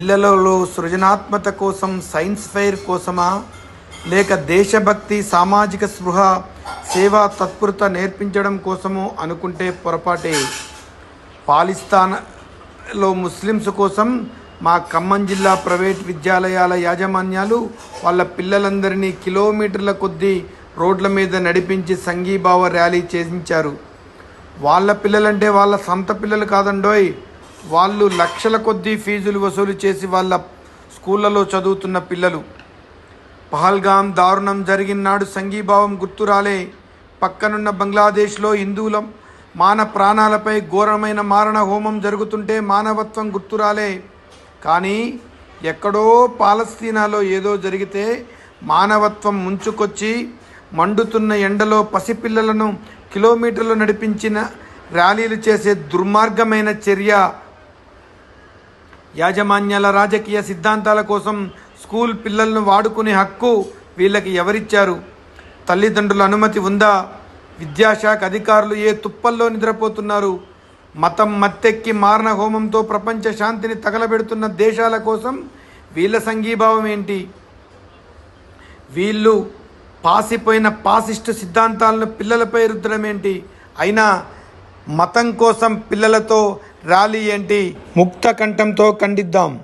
పిల్లలలో సృజనాత్మక కోసం సైన్స్ ఫెయిర్ కోసమా? లేక దేశభక్తి సామాజిక స్పృహ సేవా తత్పరత నేర్పించడం కోసమో అనుకుంటే పొరపాటే? పాలిస్తాన్లో ముస్లిమ్స్ కోసం మా ఖమ్మం జిల్లా ప్రైవేట్ విద్యాలయాల యాజమాన్యాలు వాళ్ళ పిల్లలందరినీ కిలోమీటర్ల కొద్దీ రోడ్ల మీద నడిపించి సంఘీభావ ర్యాలీ చేయించారు. వాళ్ళ పిల్లలంటే వాళ్ళ సొంత పిల్లలు కాదండోయ్. వాళ్ళు లక్షల కొద్దీ ఫీజులు వసూలు చేసి వాళ్ళ స్కూళ్ళలో చదువుతున్న పిల్లలు. పహల్గాం దారుణం జరిగిన నాడు సంఘీభావం గుర్తురాలే. పక్కనున్న బంగ్లాదేశ్లో హిందువుల మాన ప్రాణాలపై ఘోరమైన మారణ హోమం జరుగుతుంటే మానవత్వం గుర్తురాలే. కానీ ఎక్కడో పాలస్తీనాలో ఏదో జరిగితే మానవత్వం ముంచుకొచ్చి మండుతున్న ఎండలో పసిపిల్లలను కిలోమీటర్లు నడిపించిన ర్యాలీలు చేసే దుర్మార్గమైన చర్య. యాజమాన్యాల రాజకీయ సిద్ధాంతాల కోసం స్కూల్ పిల్లలను వాడుకునే హక్కు వీళ్ళకి ఎవరిచ్చారు? తల్లిదండ్రుల అనుమతి ఉందా? విద్యాశాఖ అధికారులు ఏ తుప్పల్లో నిద్రపోతున్నారు? మతం మత్తెక్కి మారణ హోమంతో ప్రపంచ శాంతిని తగలబెడుతున్న దేశాల కోసం వీళ్ళ సంఘీభావం ఏంటి? వీళ్ళు పాసిపోయిన పాసిస్టు సిద్ధాంతాలను పిల్లలపై రుద్దడం ఏంటి అయినా మతం కోసం పిల్లలతో ర్యాలీ ఏంటి? ముక్త కంఠంతో ఖండిద్దాం.